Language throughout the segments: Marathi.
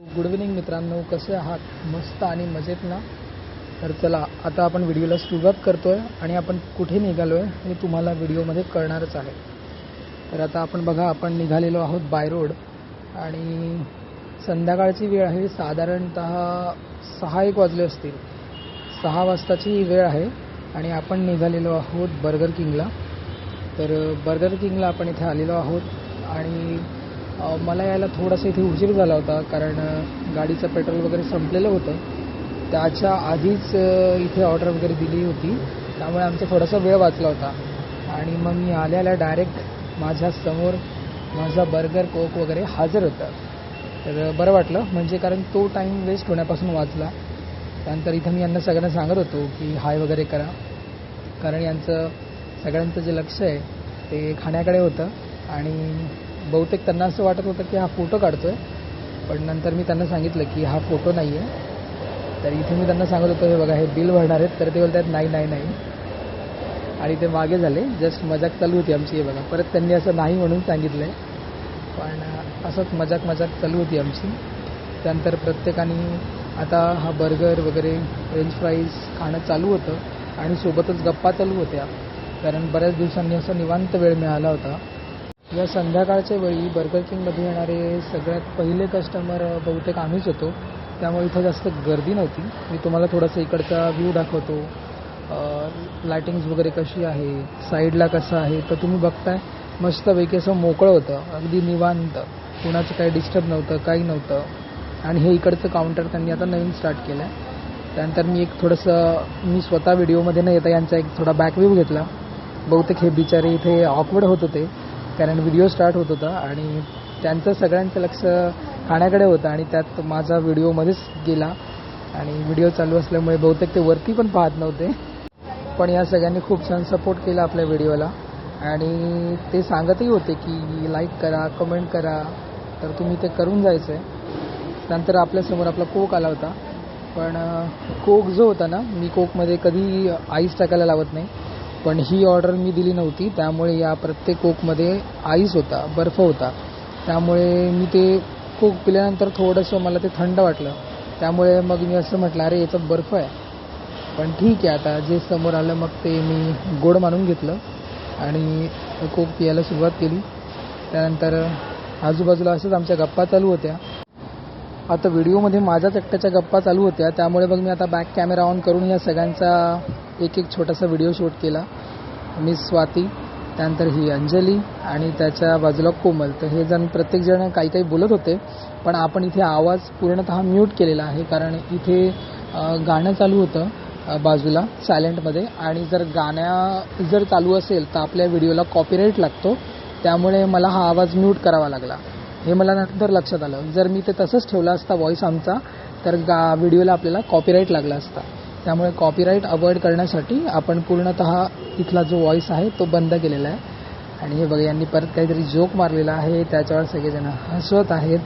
गुड इव्हनिंग मित्रांनो. कसे आहात? मस्त आणि मजेत ना? तर चला आता आपण व्हिडिओला सुरुवात करतोय आणि आपण कुठे निघालो आहे हे तुम्हाला व्हिडिओमध्ये कळणारच आहे. तर आता आपण बघा आपण निघालेलो आहोत बाय रोड आणि संध्याकाळची वेळ आहे. साधारणत सहा एक वाजले असतील. सहा वाजताची वेळ आहे आणि आपण निघालेलो आहोत बर्गर किंगला तर बर्गर किंगला आपण इथे आलेलो आहोत आणि मला यायला थोडासा इथे उशीर झाला होता कारण गाडीचं पेट्रोल वगैरे संपलेलं होतं. त्याच्या आधीच इथे ऑर्डर वगैरे दिली होती. त्यामुळे आमचा थोडासा वेळ वाचला होता. आणि मग मी आल्याला डायरेक्ट माझ्यासमोर माझा बर्गर कोक वगैरे हजर होता. तर बरं वाटलं. म्हणजे कारण तो टाईम वेस्ट होण्यापासून वाचला. त्यानंतर इथं मी यांना सगळ्यांना सांगत होतो की हाय वगैरे करा. कारण यांचं सगळ्यांचं जे लक्ष आहे ते खाण्याकडे होतं. आणि बहुतेक त्यांना असं वाटत होतं की हा फोटो काढतो आहे पण नंतर मी त्यांना सांगितलं की हा फोटो नाही आहे तर इथे मी त्यांना सांगत होतो हे बघा हे बिल भरणार आहेत. तर ते बोलतात नाही नाही नाही. आणि ते मागे झाले जस्ट मजाक चालू होती आमची हे बघा. परत त्यांनी असं नाही म्हणून सांगितलं आहे पण असंच मजाक मजाक चालू होती आमची. त्यानंतर प्रत्येकाने आता हा बर्गर वगैरे फ्रेंच फ्राईज खाणं चालू होतं आणि सोबतच गप्पा चालू होत्या. कारण बऱ्याच दिवसांनी असा निवांत वेळ मिळाला होता. या संध्याकाळच्या वेळी बर्गर किंगमध्ये येणारे सगळ्यात पहिले कस्टमर बहुतेक आम्हीच होतो. त्यामुळे इथं जास्त गर्दी नव्हती. मी तुम्हाला थोडासा इकडचा व्ह्यू दाखवतो. लायटिंग्स वगैरे कशी आहे? साईडला कसं आहे? तर तुम्ही बघताय मस्तपैकी असं मोकळं होतं. अगदी निवांत. कुणाचं काही डिस्टर्ब नव्हतं काही नव्हतं. आणि हे इकडचं काउंटर त्यांनी आता नवीन स्टार्ट केलं आहे त्यानंतर मी एक थोडंसं मी स्वतः व्हिडिओमध्ये न येता यांचा एक थोडा बॅक व्ह्यू घेतला. बहुतेक हे बिचारे इथे ऑकवर्ड होत होते. कारण व्हिडिओ स्टार्ट होत होता आणि त्यांचं सगळ्यांचं लक्ष खाण्याकडे होतं आणि त्यात माझा व्हिडिओमध्येच गेला. आणि व्हिडिओ चालू असल्यामुळे बहुतेक ते वरती पण पाहत नव्हते. पण या सगळ्यांनी खूप छान सपोर्ट केला आपल्या व्हिडिओला आणि ते सांगतही होते की लाईक करा कमेंट करा. तर तुम्ही ते करून जायचं आहे नंतर आपल्यासमोर आपला कोक आला होता. पण कोक जो होता ना मी कोकमध्ये कधी आईस टाकायला लावत नाही. पण ही ऑर्डर मी दिली नव्हती. त्यामुळे या प्रत्येक कोकमध्ये आईस होता बर्फ होता. त्यामुळे मी ते कोक पिल्यानंतर थोडंसं मला ते थंड वाटलं. त्यामुळे मग मी असं म्हटलं अरे याचा बर्फ आहे. पण ठीक आहे आता जे समोर आलं मग ते मी गोड मानून घेतलं आणि कोक पियायला सुरुवात केली. त्यानंतर आजूबाजूला असंच आमच्या गप्पा चालू होत्या. आता व्हिडिओमध्ये माझ्याच एकट्याच्या गप्पा चालू होत्या. त्यामुळे मग मी आता बॅक कॅमेरा ऑन करून या सगळ्यांचा एक एक छोटासा व्हिडिओ शूट केला. मिस स्वाती त्यानंतर ही अंजली आणि त्याच्या बाजूला कोमल. तर हे जण प्रत्येकजण काही काही बोलत होते पण आपण इथे आवाज पूर्णतः म्यूट केलेला आहे कारण इथे गाणं चालू होतं बाजूला सायलेंटमध्ये आणि जर गाण्या जर चालू असेल तर आपल्या व्हिडिओला कॉपीराईट लागतो. त्यामुळे मला हा आवाज म्यूट करावा लागला. हे मला नंतर लक्षात आलं. जर मी ते तसंच ठेवलं असता व्हॉईस आमचा तर गा व्हिडिओला आपल्याला कॉपीराईट लागला असता. त्यामुळे कॉपीराईट अवॉइड करण्यासाठी आपण पूर्णतः इथला जो व्हॉईस आहे तो बंद केलेला आहे. आणि हे बघा यांनी परत काहीतरी जोक मारलेला आहे. त्याच्यावर सगळेजण हसवत आहेत.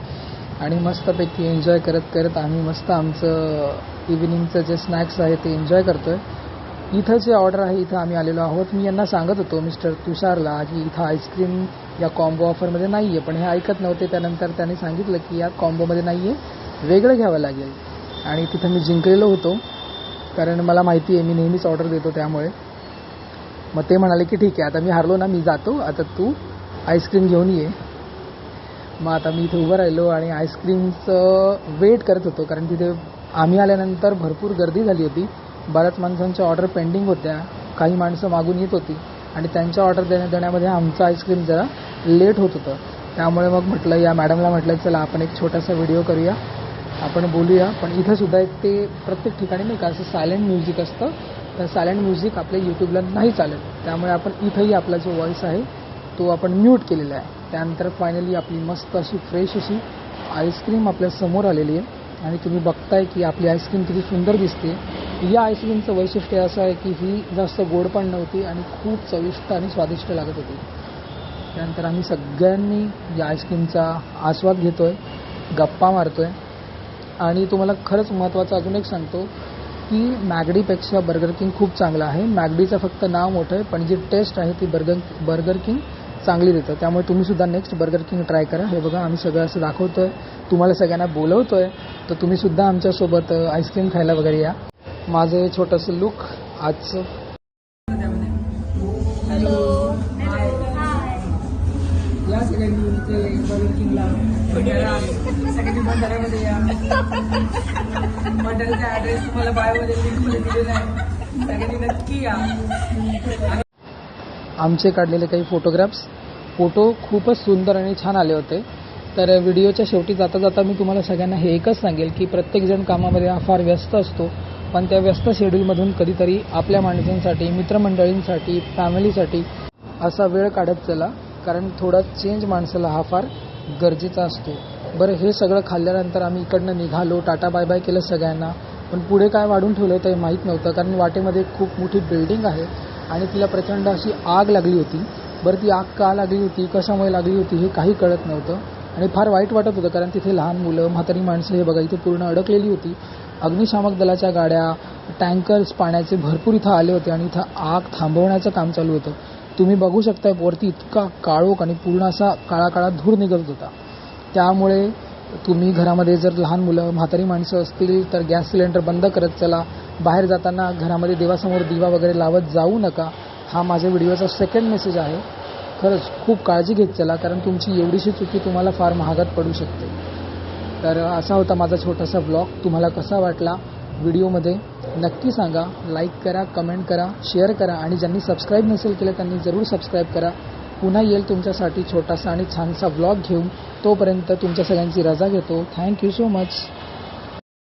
आणि मस्तपैकी एन्जॉय करत करत आम्ही मस्त आमचं इव्हिनिंगचं जे स्नॅक्स आहे ते एन्जॉय करतो आहे इथं जे ऑर्डर आहे इथं आम्ही आलेलो आहोत. मी यांना सांगत होतो मिस्टर तुषारला की इथं आईस्क्रीम या कॉम्बो ऑफरमध्ये नाही आहे पण हे ऐकत नव्हते. त्यानंतर त्यांनी सांगितलं की या कॉम्बोमध्ये नाही आहे वेगळं घ्यावं लागेल. आणि तिथं मी जिंकलेलो होतो. कारण मला माहिती आहे मी नेहमीच ऑर्डर देतो त्यामुळे. मग ते म्हणाले की ठीक आहे आता मी हारलो ना मी जातो. आता तू आईस्क्रीम घेऊन ये. मग आता मी इथे उभं राहिलो आणि आईस्क्रीमचं वेट करत होतो कारण तिथे आम्ही आल्यानंतर भरपूर गर्दी झाली होती. बऱ्याच माणसांच्या ऑर्डर पेंडिंग होत्या. काही माणसं मागून येत होती. आणि त्यांच्या ऑर्डर देण्या देण्यामध्ये आमचं आईस्क्रीम जरा लेट होत होतं. त्यामुळे मग म्हटलं या मॅडमला म्हटलं चला आपण एक छोटासा व्हिडिओ करूया. आपण बोलूया. पण इथं सुद्धा एक ते प्रत्येक ठिकाणी नाही का असं सायलेंट म्युझिक असतं. तर सायलेंट म्युझिक आपल्या यूट्यूबला नाही चालत. त्यामुळे आपण इथंही आपला जो व्हॉईस आहे तो आपण म्यूट केलेला आहे. त्यानंतर फायनली आपली मस्त अशी फ्रेश अशी आईस्क्रीम आपल्यासमोर आलेली आहे. आणि तुम्ही बघताय की आपली आईस्क्रीम किती सुंदर दिसते. या आईस्क्रीमचं वैशिष्ट्य असं आहे की ही जास्त गोड पण नव्हती आणि खूप चविष्ट आणि स्वादिष्ट लागत होती. त्यानंतर आम्ही सगळ्यांनी या आईस्क्रीमचा आस्वाद घेतोय. गप्पा मारतोय. आणि तुम्हाला खरंच महत्त्वाचं अजून एक सांगतो की मॅगडीपेक्षा बर्गर किंग खूप चांगलं आहे. मॅगडीचं फक्त नाव मोठं आहे पण जी टेस्ट आहे ती बर्गर बर्गर किंग चांगली देतं. त्यामुळे तुम्ही सुद्धा नेक्स्ट बर्गर किंग ट्राय करा. हे बघा आम्ही सगळं असं दाखवतोय. तुम्हाला सगळ्यांना बोलवतोय. तर तुम्ही सुद्धा आमच्यासोबत आईस्क्रीम खायला वगैरे या. माझं हे छोटंसं लुक आजचं. हॅलो हाय या सगळ्यांनी बर्गर किंगला. सगळ्यांनी भंडाऱ्यामध्ये या. भंडाऱ्याचा ॲड्रेस तुम्हाला बायोमध्ये लिंकमध्ये दिलेला आहे. सगळ्यांनी नक्की या. आमचे काढलेले काही फोटोग्राफ्स फोटो खूपच सुंदर आणि छान आले होते. तर व्हिडिओच्या शेवटी जाता जाता मी तुम्हाला सगळ्यांना हे एकच सांगेल की प्रत्येकजण कामामध्ये हा फार व्यस्त असतो. पण त्या व्यस्त शेड्यूलमधून कधीतरी आपल्या माणसांसाठी मित्रमंडळींसाठी फॅमिलीसाठी असा वेळ काढत चला. कारण थोडा चेंज माणसाला हा फार गरजेचा असतो. बरं हे सगळं खाल्ल्यानंतर आम्ही इकडनं निघालो टाटा बाय बाय केलं सगळ्यांना. पण पुढे काय वाढून ठेवलं ते माहीत नव्हतं कारण वाटेमध्ये खूप मोठी बिल्डिंग आहे आणि तिला प्रचंड अशी आग लागली होती. बरं ती आग का लागली होती कशामुळे लागली होती हे काही कळत नव्हतं. आणि फार वाईट वाटत होतं कारण तिथे लहान मुलं म्हातारी माणसं हे बघा इथे पूर्ण अडकलेली होती. अग्निशामक दलाच्या गाड्या टँकर्स पाण्याचे भरपूर इथं आले होते आणि इथं आग थांबवण्याचं काम चालू होतं. तुम्ही बघू शकताय वरती इतका काळोख आणि पूर्ण असा काळा काळा धूर निघत होता. त्यामुळे तुम्ही घरामध्ये जर लहान मुलं म्हातारी माणसं असतील तर गॅस सिलेंडर बंद करत चला. बाहेर जाताना घरामध्ये देवासमोर दिवा वगैरे लावत जाऊ नका. हा माझ्या व्हिडिओचा सेकंड मेसेज आहे. खरंच खूप काळजी घेत चला कारण तुमची एवढीशी चुकी तुम्हाला फार महागात पडू शकते. तर असा होता माझा छोटासा ब्लॉग तुम्हाला कसा वाटला? व्हिडिओमध्ये नक्की सांगा लाईक करा कमेंट करा शेअर करा आणि ज्यांनी सबस्क्राईब नसेल केलं त्यांनी जरूर सबस्क्राईब करा. पुन्हा येईल तुमच्यासाठी छोटासा आणि छानसा ब्लॉग घेऊन तोपर्यंत तुमच्या सगळ्यांची रजा घेतो. Thank you so much